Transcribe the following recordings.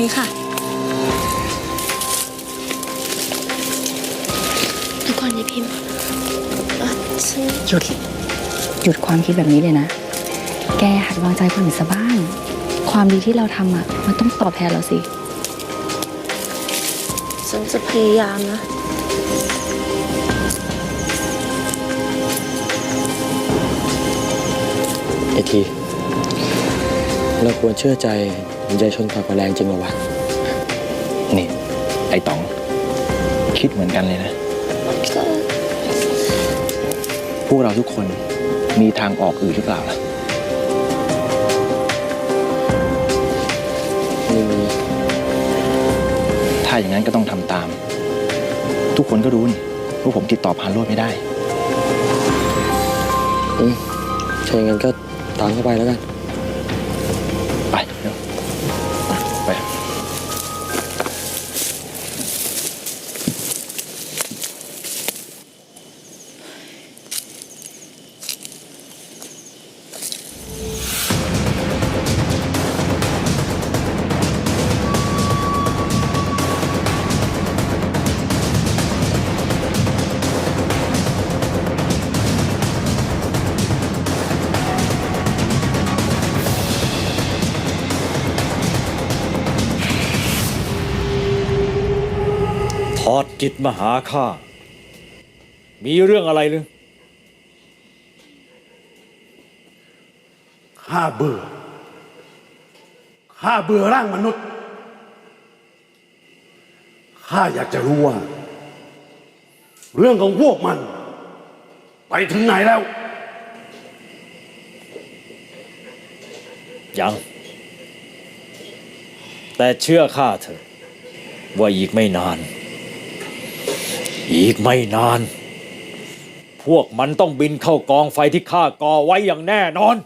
นี้ค่ะเดี๋ยวก่อนยายพิมพ์เอ่อฉันหยุด หยุดความคิดแบบนี้เลยนะ แกหัดวางใจคนอื่นซะบ้าง ความดีที่เราทำอะ มันต้องตอบแทนเราสิ ฉันจะพยายามนะ ไอที เราควรเชื่อใจหัว ใจชนฝากกว่าแรงจริงเหรอวะ นี่ ไอ้ต๋อง คิดเหมือนกันเลยนะก็พวกเราทุกคนมีทางออกอื่นหรือเปล่าล่ะไม่มีถ้าอย่างนั้นก็ต้องทำตาม ทุกคนก็รู้นี่ว่าผมติดต่อผ่านโลดไม่ได้ อืมใช่งั้นก็ตามเข้าไปแล้วกัน ไปเร็ว ไป อดจิตมาหาข้า มีเรื่องอะไรหรือ ข้าเบื่อ ข้าเบื่อร่างมนุษย์ ข้าอยากจะรู้ว่า เรื่องของพวกมัน ไปถึงไหนแล้ว ยัง แต่เชื่อข้าเถอะว่าอีกไม่นาน อีกไม่นาน พวกมันต้องบินเข้ากองไฟที่ข้าก่อไว้อย่างแน่นอน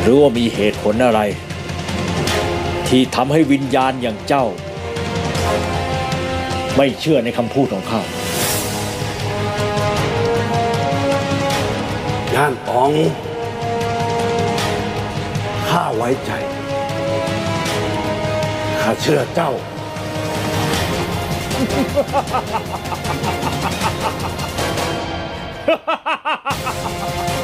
หรือว่ามีเหตุผลอะไร ที่ทำให้วิญญาณอย่างเจ้า ไม่เชื่อในคำพูดของข้าย่านตอง ข้าไว้ใจ ข้าเชื่อเจ้าเฮงเฮ